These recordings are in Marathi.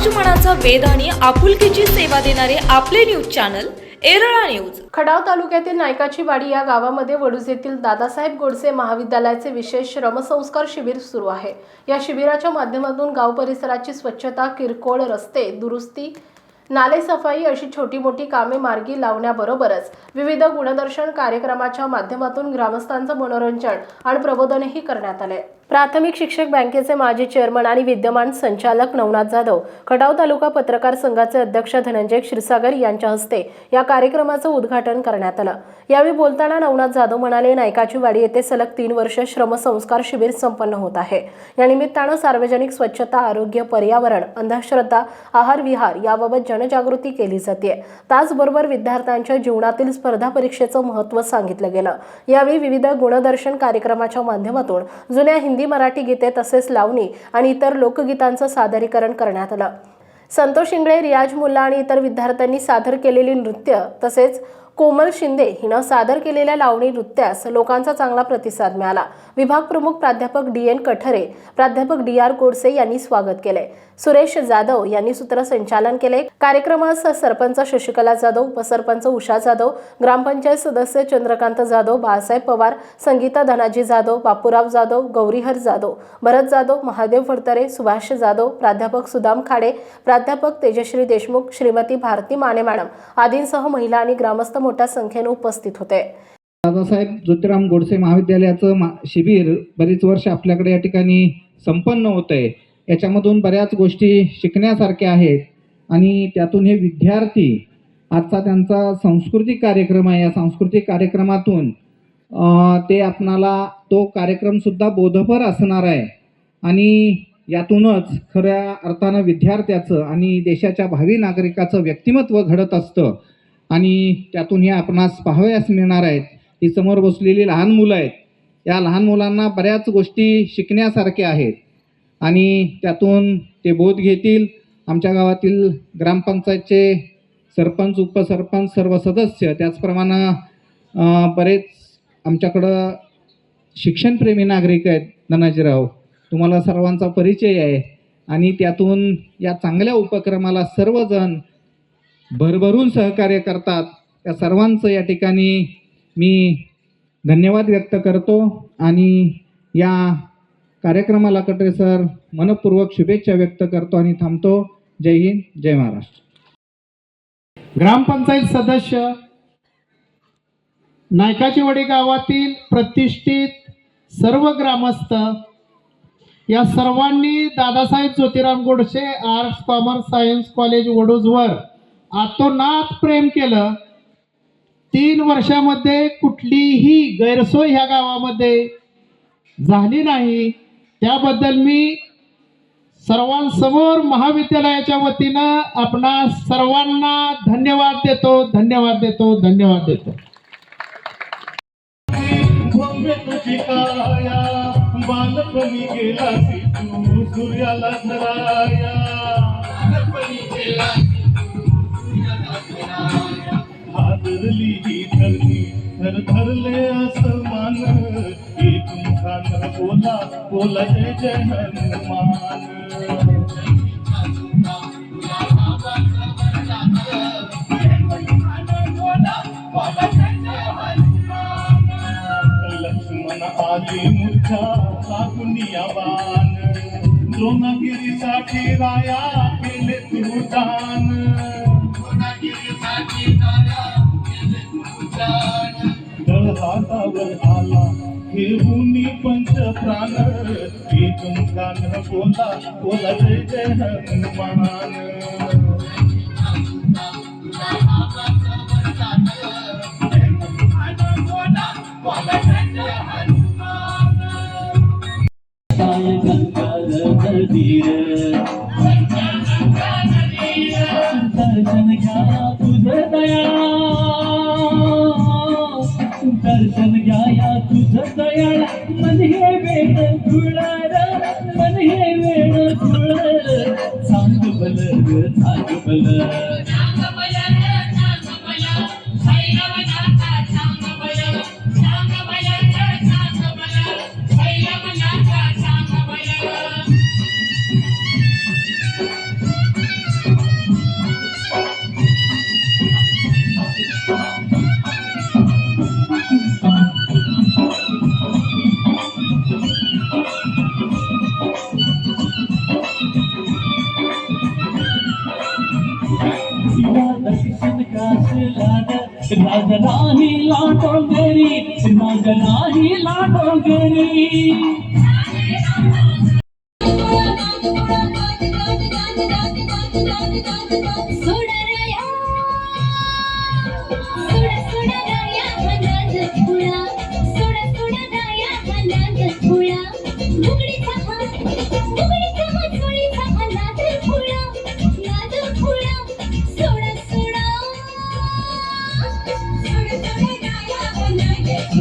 समाजमनाचा वेद आणि आपुलकीची सेवा देणारे आपले news channel Erala news. Khadav तालुक्यातील नायकाची वाडी या गावामध्ये वडूज येथील दादासाहेब गोडसे महाविद्यालयाचे विशेष श्रमसंस्कार शिबिर सुरू आहे. या शिबिराच्या माध्यमातून गाव परिसराची स्वच्छता किरकोळ रस्ते दुरुस्ती नाले सफाई अशी छोटी मोठी कामे मार्गी लावण्याबरोबरच विविध गुणदर्शन कार्यक्रमाच्या माध्यमातून ग्रामस्थांचं मनोरंजन आणि प्रबोधनही करण्यात आले प्राथमिक शिक्षक बँकेचे माजी चेअरमन आणि विद्यमान संचालक नवनाथ जाधव खटाव तालुका पत्रकार संघाचे अध्यक्ष धनंजय क्षीरसागर यांच्या हस्ते या कार्यक्रमाचं उद्घाटन करण्यात आलं. यावेळी बोलताना नवनाथ जाधव म्हणाले नायकाची वाडी येथे सलग तीन वर्ष श्रमसंस्कार शिबिर संपन्न होत आहे. या निमित्तानं सार्वजनिक स्वच्छता आरोग्य पर्यावरण अंधश्रद्धा आहार विहार याबाबत जनजागृती केली जाते त्याचबरोबर विद्यार्थ्यांच्या जीवनातील स्पर्धा परीक्षेचं महत्त्व सांगितलं गेलं. यावेळी विविध गुणदर्शन कार्यक्रमाच्या माध्यमातून जुन्या हिंदी हिंदी मराठी गीते तसेच लावणी आणि इतर लोकगीतांचं सादरीकरण करण्यात आलं. संतोष इंगळे रियाज मुल्ला आणि इतर विद्यार्थ्यांनी सादर केलेली नृत्य तसेच कोमल शिंदे हिनं सादर केलेल्या लावणी नृत्यास लोकांचा चांगला प्रतिसाद मिळाला. विभाग प्रमुख प्राध्यापक डी एन कठरे प्राध्यापक डी आर गोडसे यांनी स्वागत केले सुरेश जाधव यांनी सूत्रसंचालन केले कार्यक्रमास सरपंच शशिकला जाधव उपसरपंच उषा जाधव ग्रामपंचायत सदस्य चंद्रकांत जाधव बाळासाहेब पवार संगीता धनाजी जाधव बापूराव जाधव गौरीहर जाधव भरत जाधव महादेव फडतरे सुभाष जाधव प्राध्यापक सुदाम खाडे प्राध्यापक तेजश्री देशमुख श्रीमती भारती माने मॅडम आदींसह महिला आणि ग्रामस्थ मोठ्या संख्येने उपस्थित होते. दादासाहेब ज्योतिराम गोडसे महाविद्यालयाचं मा शिबिर बरीच वर्ष आपल्याकडे या ठिकाणी संपन्न होत आहे याच्यामधून बऱ्याच गोष्टी शिकण्यासारख्या आहेत आणि त्यातून हे विद्यार्थी आजचा त्यांचा सांस्कृतिक कार्यक्रम आहे. या सांस्कृतिक कार्यक्रमातून ते आपणाला तो कार्यक्रमसुद्धा बोधपर असणार आहे. आणि यातूनच खऱ्या अर्थानं विद्यार्थ्याचं आणि देशाच्या भावी नागरिकाचं व्यक्तिमत्व घडत असतं. आणि त्यातून हे आपणास पाहावयास मिळणार आहेत. ही समोर बसलेली लहान मुलं आहेत. या लहान मुलांना बऱ्याच गोष्टी शिकण्यासारख्या आहेत. आणि त्यातून ते बोध घेतील. आमच्या गावातील ग्रामपंचायतचे सरपंच उपसरपंच सर्व सदस्य त्याचप्रमाणे बरेच आमच्याकडं शिक्षणप्रेमी नागरिक आहेत धनाजीराव तुम्हाला सर्वांचा परिचय आहे. आणि त्यातून या चांगल्या उपक्रमाला सर्वजण भरभरून सहकार्य करतात. त्या सर्वांचं या ठिकाणी मी धन्यवाद व्यक्त करतो आणि या कार्यक्रमाला कटरे सर मनपूर्वक शुभेच्छा व्यक्त करतो आणि थांबतो. जय हिंद जय महाराष्ट्र. ग्रामपंचायत सदस्य नायकाचीवाडी गावातील प्रतिष्ठित सर्व ग्रामस्थ या सर्वांनी Dadasaheb Jyotiram Godse arts commerce science college वडूजवर आतोनात प्रेम केलं. तीन वर्षामध्ये कुठलीही गैरसोय ह्या गावामध्ये झाली नाही. त्याबद्दल मी सर्वांसमोर महाविद्यालयाच्या वतीनं आपणा सर्वांना धन्यवाद देतो धन्यवाद देतो धन्यवाद देतो. बालपणी गेला सूर्याला धरली ही धरणी धर धरले असमान एक मुखान बोला बोला जय जय हनुमान. लक्ष्मण आली मूर्छा लागुनिया बाण द्रोणगिरीसाठी राया केले तू दान. दळ हातावर आला घेऊनी पंच प्राण हे तुमका न बोला बोला जय जय हनुमान दर्शन घ्या la nieve en tu. राजधानी लाटोगरी राजधानी लाटोगरी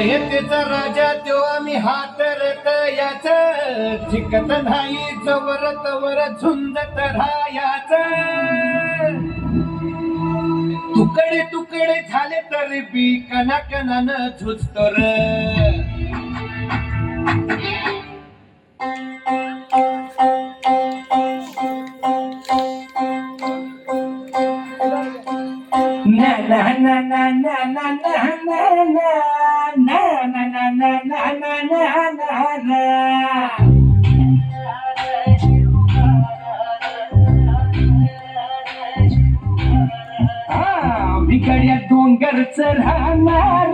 रयतेचा राजा तो आम्ही हात याच जिकत नाही जवर तवर झुंजत राहायाच तुकडे तुकडे झाले तरी बी कना कनान झुजतो र ना ना ना ना ना ना ना ना. भिकड्या डोंगरच राहणार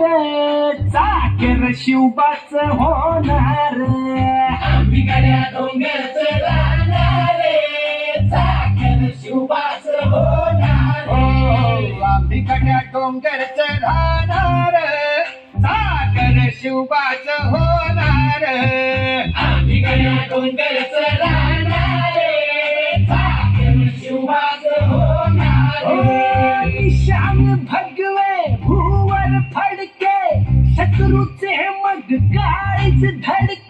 चाकर शिवबाच होणार. भिकड्या डोंगरच राहणार चाकर शिवबाच होणार. हो, भिकड्या डोंगरच राहणार. सागर शिवबाच होणार. आम्ही गया डोंगरच राहणार. चाकर शिवबाच होणार. ईशान भगवे भूवर फडके शत्रूचे मग काळीच धडके.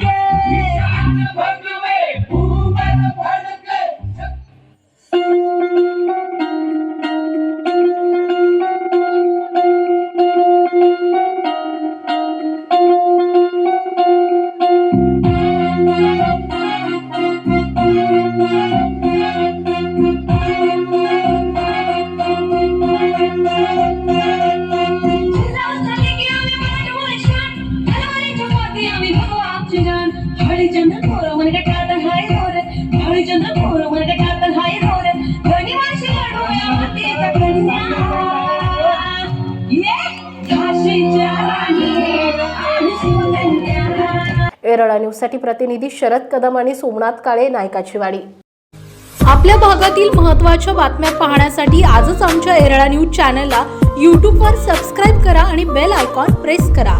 गाण हळी जन एरळा न्यूजसाठी प्रतिनिधी शरद कदम आणि सोमनाथ काळे नायकाची वाडी आपल्या भागातील महत्त्वाच्या बातम्या पाहण्यासाठी आजच आमच्या एरळा न्यूज चॅनलला यूट्यूबवर सबस्क्राईब करा आणि बेल आयकॉन प्रेस करा.